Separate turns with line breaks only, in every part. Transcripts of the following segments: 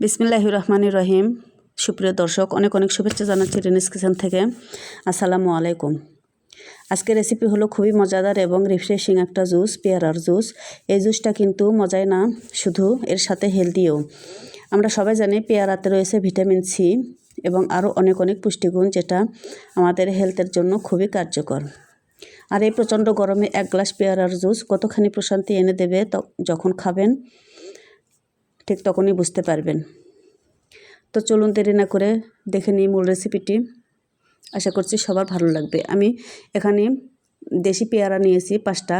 বিসমিল্লাহ রহমানুর রহিম। সুপ্রিয় দর্শক, অনেক অনেক শুভেচ্ছা জানাচ্ছি রেনিস কিচেন থেকে। আসসালামু আলাইকুম। আজকের রেসিপি হলো খুবই মজাদার এবং রিফ্রেশিং একটা জুস পেয়ারার জুস এই জুসটা কিন্তু মজায় না, শুধু এর সাথে হেলদিও আমরা সবাই জানি পেয়ারাতে রয়েছে ভিটামিন সি এবং আরও অনেক অনেক পুষ্টিগুণ যেটা আমাদের হেলথের জন্য খুবই কার্যকর। আর এই প্রচণ্ড গরমে এক গ্লাস পেয়ারার জুস কতখানি প্রশান্তি এনে দেবে যখন খাবেন? ঠিক তখনই বুঝতে পারবেন। তো চলুন দেরি না করে দেখে নিই মূল রেসিপিটি আশা করছি সবার ভালো লাগবে। আমি এখানে দেশি পেয়ারা নিয়েছি পাঁচটা।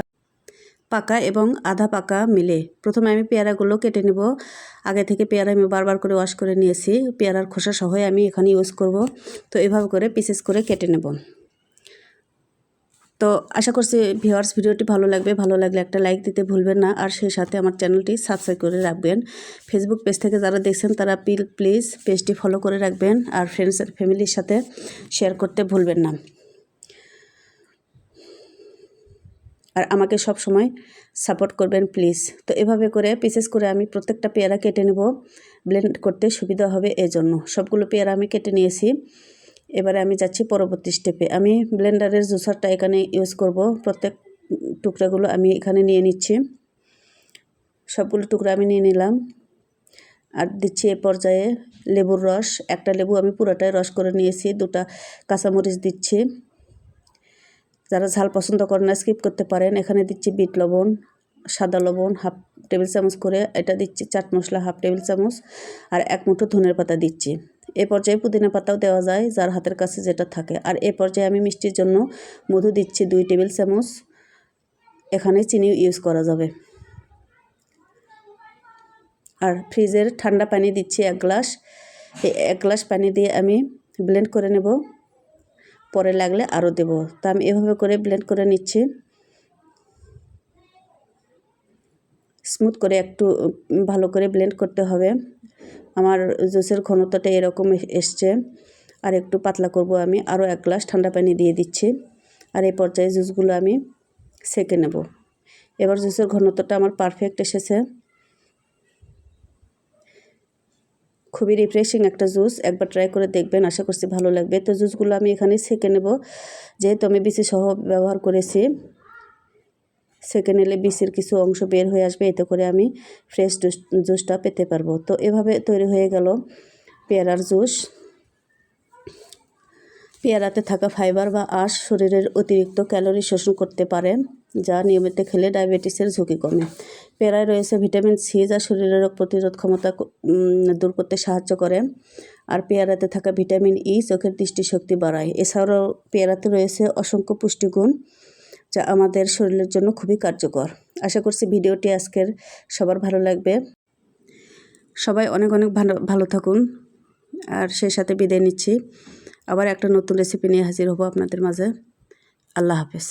পাকা এবং আধা পাকা মিলে। প্রথমে আমি পেয়ারাগুলো কেটে নেব। আগে থেকে পেয়ারা আমি বারবার করে ওয়াশ করে নিয়েছি। পেয়ারার খোসা সহই আমি এখানে ইউজ করব। তো এভাবে করে পিসেস করে কেটে নেব। তো আশা করছি ভিওয়ার্স ভিডিওটি ভালো লাগবে। ভালো লাগলে একটা লাইক দিতে ভুলবেন না। আর সেই সাথে আমার চ্যানেলটি সাবস্ক্রাইব করে রাখবেন। ফেসবুক পেজ থেকে যারা দেখছেন, তারা পিল প্লিজ পেজটি ফলো করে রাখবেন। আর ফ্রেন্ডস আর ফ্যামিলির সাথে শেয়ার করতে ভুলবেন না। আর আমাকে সব সময় সাপোর্ট করবেন প্লিজ তো এভাবে করে পিসেস করে আমি প্রত্যেকটা পেয়ারা কেটে নেব। ব্লেন্ড করতে সুবিধা হবে এজন্য। সবগুলো পেয়ারা আমি কেটে নিয়েছি। এবারে আমি যাচ্ছি পরবর্তী স্টেপে আমি ব্লেন্ডারের জুসারটা এখানে ইউজ করব। প্রত্যেক টুকরাগুলো আমি এখানে নিয়ে নিচ্ছি। সবগুলো টুকরা আমি নিয়ে নিলাম। আর দিচ্ছি এ পর্যায়ে লেবুর রস। একটা লেবু আমি পুরোটাই রস করে নিয়েছি। দুটা কাঁচামরিচ দিচ্ছি। যারা ঝাল পছন্দ করে না স্কিপ করতে পারেন। এখানে দিচ্ছি বিট লবণ, সাদা লবণ হাফ টেবিল চামচ করে। এটা দিচ্ছি চাট মশলা হাফ টেবিল চামচ। আর এক মুঠো ধনের পাতা দিচ্ছি। এ পর্যায়ে পুদিনা পাতাও দেওয়া যায় যার হাতের কাছে যেটা থাকে। আর এ পর্যায়ে আমি মিষ্টির জন্য মধু দিচ্ছি দুই টেবিল চামচ। এখানে চিনি ইউজ করা যাবে। আর ফ্রিজের ঠান্ডা পানি দিচ্ছি এক গ্লাস। এই এক গ্লাস পানি দিয়ে আমি ব্লেন্ড করে নেব। পরে লাগলে আরও দেব। তা আমি এভাবে করে ব্লেন্ড করে নিচ্ছি। স্মুথ করে একটু ভালো করে ব্লেন্ড করতে হবে। আমার জুসের ঘনত্বটা এরকম এসছে। আর একটু পাতলা করব আমি। আরও এক গ্লাস ঠান্ডা পানি দিয়ে দিচ্ছি। আর এই পর্যায়ে জুসগুলো আমি সেকে নেব। এবার জুসের ঘনত্বটা আমার পারফেক্ট এসেছে। খুবই রিফ্রেশিং একটা জুস। একবার ট্রাই করে দেখবেন, আশা করছি ভালো লাগবে। তো জুসগুলো আমি এখানে সেকে নেব। যেহেতু আমি বিসি সহ ব্যবহার করেছি সেকে নিলে বিসির কিছু অংশ বের হয়ে আসবে, এতে করে আমি ফ্রেশ জুসটা পেতে পারব। তো এভাবে তৈরি হয়ে গেল পেয়ারার জুস পেয়ারাতে থাকা ফাইবার বা আঁশ শরীরের অতিরিক্ত ক্যালোরি শোষণ করতে পারে, যা নিয়মিত খেলে ডায়াবেটিসের ঝুঁকি কমে। পেয়ারায় রয়েছে ভিটামিন সি যা শরীরের রোগ প্রতিরোধ ক্ষমতা দূর করতে সাহায্য করে। আর পেয়ারাতে থাকা ভিটামিন ই চোখের দৃষ্টিশক্তি বাড়ায়। এছাড়াও পেয়ারাতে রয়েছে অসংখ্য পুষ্টিগুণ। যা আমাদের শরীরের জন্য খুবই কার্যকর। আশা করছি ভিডিওটি আজকের সবার ভালো লাগবে। সবাই অনেক অনেক ভালো ভালো থাকুন। আর সেই সাথে বিদায় নিচ্ছি। আবার একটা নতুন রেসিপি নিয়ে হাজির হব আপনাদের মাঝে। আল্লাহ হাফেজ।